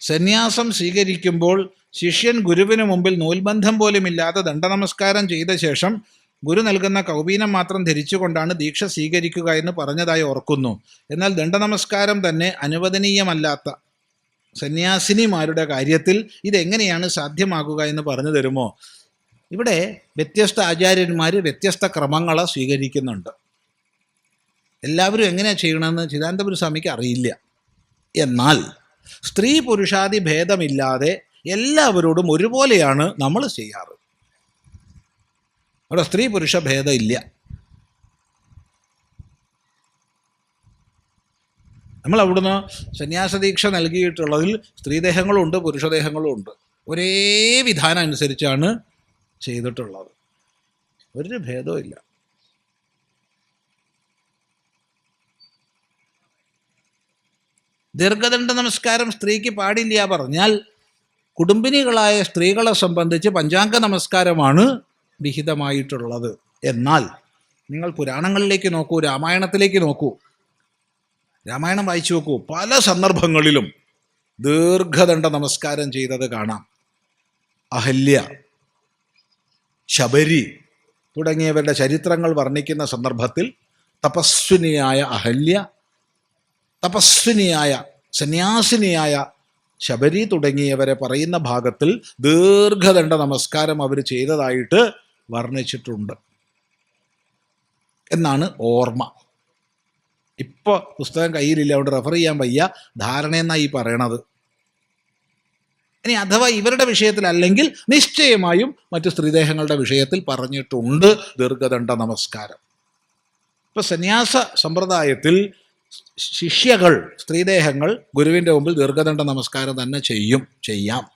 സന്യാസം സ്വീകരിക്കുമ്പോൾ ശിഷ്യൻ ഗുരുവിന് മുമ്പിൽ നൂൽബന്ധം പോലുമില്ലാതെ ദണ്ഡനമസ്കാരം ചെയ്ത ശേഷം ഗുരു നൽകുന്ന കൗപീനം മാത്രം ധരിച്ചുകൊണ്ടാണ് ദീക്ഷ സ്വീകരിക്കുക എന്ന് പറഞ്ഞതായി ഓർക്കുന്നു. എന്നാൽ ദണ്ഡനമസ്കാരം തന്നെ അനുവദനീയമല്ലാത്ത സന്യാസിനിമാരുടെ കാര്യത്തിൽ ഇതെങ്ങനെയാണ് സാധ്യമാകുക എന്ന് പറഞ്ഞു തരുമോ? ഇവിടെ വ്യത്യസ്ത ആചാര്യന്മാർ വ്യത്യസ്ത ക്രമങ്ങളെ സ്വീകരിക്കുന്നുണ്ട്. എല്ലാവരും എങ്ങനെയാണ് ചെയ്യണമെന്ന് ചിദാനന്തപുര സ്വാമിക്ക് അറിയില്ല. എന്നാൽ സ്ത്രീ പുരുഷാദി ഭേദമില്ലാതെ എല്ലാവരോടും ഒരുപോലെയാണ് നമ്മൾ ചെയ്യാറ്. അവിടെ സ്ത്രീ പുരുഷ ഭേദം ഇല്ല നമ്മൾ അവിടുന്ന് സന്യാസദീക്ഷ നൽകിയിട്ടുള്ളതിൽ സ്ത്രീദേഹങ്ങളും ഉണ്ട് പുരുഷദേഹങ്ങളും ഉണ്ട് ഒരേ വിധാനം അനുസരിച്ചാണ് ചെയ്തിട്ടുള്ളത്. ഒരു ഭേദവും ദീർഘദണ്ഡ നമസ്കാരം സ്ത്രീക്ക് പാടില്ല പറഞ്ഞാൽ കുടുംബിനികളായ സ്ത്രീകളെ സംബന്ധിച്ച് പഞ്ചാംഗ നമസ്കാരമാണ് വിഹിതമായിട്ടുള്ളത്. എന്നാൽ നിങ്ങൾ പുരാണങ്ങളിലേക്ക് നോക്കൂ രാമായണത്തിലേക്ക് നോക്കൂ. രാമായണം വായിച്ചു നോക്കൂ. പല സന്ദർഭങ്ങളിലും ദീർഘദണ്ഡ നമസ്കാരം ചെയ്തത് കാണാം. അഹല്യ ശബരി തുടങ്ങിയവരുടെ ചരിത്രങ്ങൾ വർണിക്കുന്ന സന്ദർഭത്തിൽ തപസ്വിനിയായ അഹല്യ തപസ്വിനിയായ സന്യാസിനിയായ ശബരി തുടങ്ങിയവരെ പറയുന്ന ഭാഗത്തിൽ ദീർഘദണ്ഡ നമസ്കാരം അവർ ചെയ്തതായിട്ട് വർണിച്ചിട്ടുണ്ട്. എന്നാണ് ഓർമ്മ. ഇപ്പോൾ പുസ്തകം കയ്യിലില്ല അതുകൊണ്ട് റെഫർ ചെയ്യാൻ വയ്യ ധാരണയെന്നാണ് ഈ പറയണത്. ഇനി അഥവാ ഇവരുടെ വിഷയത്തിൽ അല്ലെങ്കിൽ നിശ്ചയമായും മറ്റ് സ്ത്രീദേഹങ്ങളുടെ വിഷയത്തിൽ പറഞ്ഞിട്ടുണ്ട് ദീർഘദണ്ഡ നമസ്കാരം. ഇപ്പം സന്യാസ സമ്പ്രദായത്തിൽ ശിഷ്യകൾ സ്ത്രീദേഹങ്ങൾ ഗുരുവിന്റെ മുമ്പിൽ ദീർഘദണ്ഡ നമസ്കാരം തന്നെ ചെയ്യും ചെയ്യാം.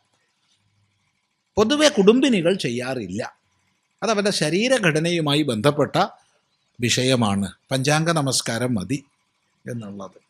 പൊതുവെ കുടുംബിനികൾ ചെയ്യാറില്ല. അതവന്റെ ശരീരഘടനയുമായി ബന്ധപ്പെട്ട വിഷയമാണ്. പഞ്ചാംഗ നമസ്കാരം മതി എന്നുള്ളത്.